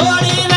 ஓடி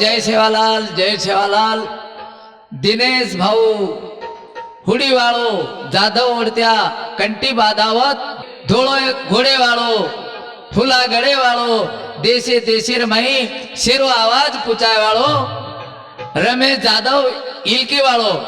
जय सेवालाल जय सेवालाल। दिनेश भाऊ, हुडीवाळो, जाधव उड़त्या कंटी बाधावत धुळो घोडेवाळो, फुला गडेवाळो, देशे देशीर माई, शेरो आवाज़ पुचायवाळो, रमेश जाधव, इलकीवाळो।